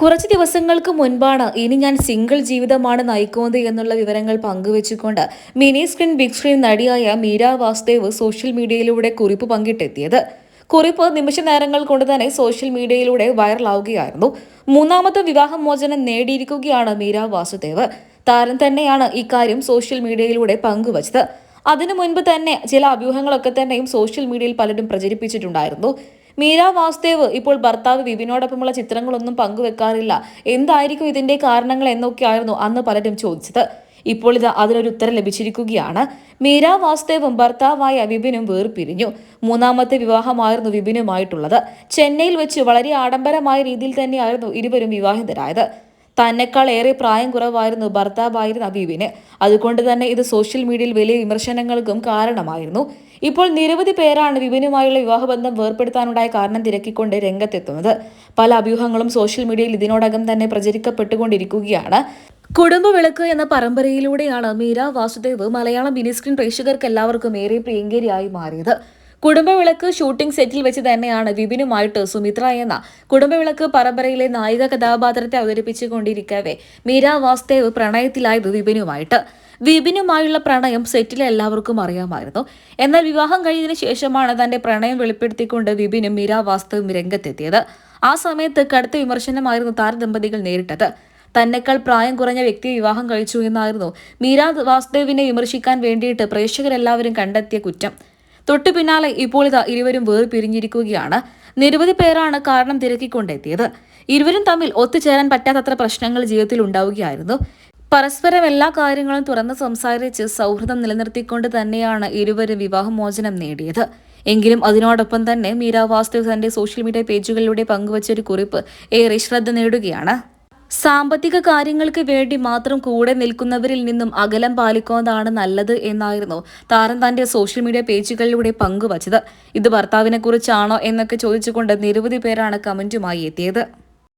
കുറച്ച് ദിവസങ്ങൾക്ക് മുൻപാണ് ഇനി ഞാൻ സിംഗിൾ ജീവിതമാണ് നയിക്കുന്നത് എന്നുള്ള വിവരങ്ങൾ പങ്കുവച്ചുകൊണ്ട് മിനി സ്ക്രീൻ ബിഗ് സ്ക്രീൻ നടിയായ മീര വാസുദേവ് സോഷ്യൽ മീഡിയയിലൂടെ കുറിപ്പ് പങ്കിട്ടെത്തിയത്. കുറിപ്പ് നിമിഷ നേരങ്ങൾ കൊണ്ട് തന്നെ സോഷ്യൽ മീഡിയയിലൂടെ വൈറലാവുകയായിരുന്നു. മൂന്നാമത്തെ വിവാഹമോചനം നേടിയിരിക്കുകയാണ് മീര വാസുദേവ്. താരം തന്നെയാണ് ഇക്കാര്യം സോഷ്യൽ മീഡിയയിലൂടെ പങ്കുവച്ചത്. അതിനു മുൻപ് തന്നെ ചില അഭ്യൂഹങ്ങളൊക്കെ തന്നെയും സോഷ്യൽ മീഡിയയിൽ പലരും പ്രചരിപ്പിച്ചിട്ടുണ്ടായിരുന്നു. മീര വാസുദേവ് ഇപ്പോൾ ഭർത്താവ് വിപിനോടൊപ്പമുള്ള ചിത്രങ്ങളൊന്നും പങ്കുവെക്കാറില്ല. എന്തായിരിക്കും ഇതിന്റെ കാരണങ്ങൾ എന്നൊക്കെയായിരുന്നു അന്ന് പലരും ചോദിച്ചത്. ഇപ്പോൾ ഇത് അതിനൊരു ഉത്തരം ലഭിച്ചിരിക്കുകയാണ്. മീര വാസുദേവും ഭർത്താവായ വിപിനും വേർപിരിഞ്ഞു. മൂന്നാമത്തെ വിവാഹമായിരുന്നു വിപിനുമായിട്ടുള്ളത്. ചെന്നൈയിൽ വെച്ച് വളരെ ആഡംബരമായ രീതിയിൽ തന്നെയായിരുന്നു ഇരുവരും വിവാഹിതരായത്. തന്നെക്കാൾ ഏറെ പ്രായം കുറവായിരുന്നു ഭർത്താവായിരുന്ന അബീബിന് അതുകൊണ്ട് തന്നെ ഇത് സോഷ്യൽ മീഡിയയിൽ വലിയ വിമർശനങ്ങൾക്കും കാരണമായിരുന്നു. ഇപ്പോൾ നിരവധി പേരാണ് വിപിനുമായുള്ള വിവാഹബന്ധം വേർപ്പെടുത്താനുണ്ടായ കാരണം തിരക്കിക്കൊണ്ട് രംഗത്തെത്തുന്നത്. പല അഭ്യൂഹങ്ങളും സോഷ്യൽ മീഡിയയിൽ ഇതിനോടകം തന്നെ പ്രചരിക്കപ്പെട്ടുകൊണ്ടിരിക്കുകയാണ്. കുടുംബ വിളക്ക് എന്ന പരമ്പരയിലൂടെയാണ് മീര വാസുദേവ് മലയാളം മിനിസ്ക്രീൻ പ്രേക്ഷകർക്ക് എല്ലാവർക്കും ഏറെ പ്രിയങ്കരിയായി മാറിയത്. കുടുംബവിളക്ക് ഷൂട്ടിംഗ് സെറ്റിൽ വെച്ച് തന്നെയാണ് വിപിനുമായിട്ട് സുമിത്ര എന്ന കുടുംബവിളക്ക് പരമ്പരയിലെ നായിക കഥാപാത്രത്തെ അവതരിപ്പിച്ചുകൊണ്ടിരിക്കവേ. മീര വാസ്തേവ് പ്രണയത്തിലായത് വിപിനുമായിട്ട്. വിപിനുമായുള്ള പ്രണയം സെറ്റിലെ എല്ലാവർക്കും അറിയാമായിരുന്നു. എന്നാൽ വിവാഹം കഴിഞ്ഞതിന് ശേഷമാണ് തന്റെ പ്രണയം വെളിപ്പെടുത്തിക്കൊണ്ട് വിപിനും മീര വാസ്തവും രംഗത്തെത്തിയത്. ആ സമയത്ത് കടുത്ത വിമർശനമായിരുന്നു താരദമ്പതികൾ നേരിട്ടത്. തന്നെക്കാൾ പ്രായം കുറഞ്ഞ വ്യക്തി വിവാഹം കഴിച്ചു എന്നായിരുന്നു മീര വാസുദേവിനെ വിമർശിക്കാൻ വേണ്ടിയിട്ട് പ്രേക്ഷകരെല്ലാവരും കണ്ടെത്തിയ കുറ്റം. തൊട്ടു പിന്നാലെ ഇപ്പോൾ ഇതാ ഇരുവരും വേർപിരിഞ്ഞിരിക്കുകയാണ്. നിരവധി പേരാണ് കാരണം തിരക്കിക്കൊണ്ടെത്തിയത്. ഇരുവരും തമ്മിൽ ഒത്തുചേരാൻ പറ്റാത്തത്ര പ്രശ്നങ്ങൾ ജീവിതത്തിൽ ഉണ്ടാവുകയായിരുന്നു. പരസ്പരം എല്ലാ കാര്യങ്ങളും തുറന്ന് സംസാരിച്ച് സൗഹൃദം നിലനിർത്തിക്കൊണ്ട് തന്നെയാണ് ഇരുവരും വിവാഹമോചനം നേടിയത്. എങ്കിലും അതിനോടൊപ്പം തന്നെ മീര വാസ്തു തന്റെ സോഷ്യൽ മീഡിയ പേജുകളിലൂടെ പങ്കുവച്ച ഒരു കുറിപ്പ് ഏറെ ശ്രദ്ധ നേടുകയാണ്. സാമ്പത്തിക കാര്യങ്ങൾക്ക് വേണ്ടി മാത്രം കൂടെ നിൽക്കുന്നവരിൽ നിന്നും അകലം പാലിക്കുന്നതാണ് നല്ലത് എന്നായിരുന്നു താരം തന്റെ സോഷ്യൽ മീഡിയ പേജുകളിലൂടെ പങ്കുവച്ചത്. ഇത് ഭർത്താവിനെ കുറിച്ചാണോ എന്നൊക്കെ ചോദിച്ചുകൊണ്ട് നിരവധി പേരാണ് കമന്റുമായി എത്തിയത്.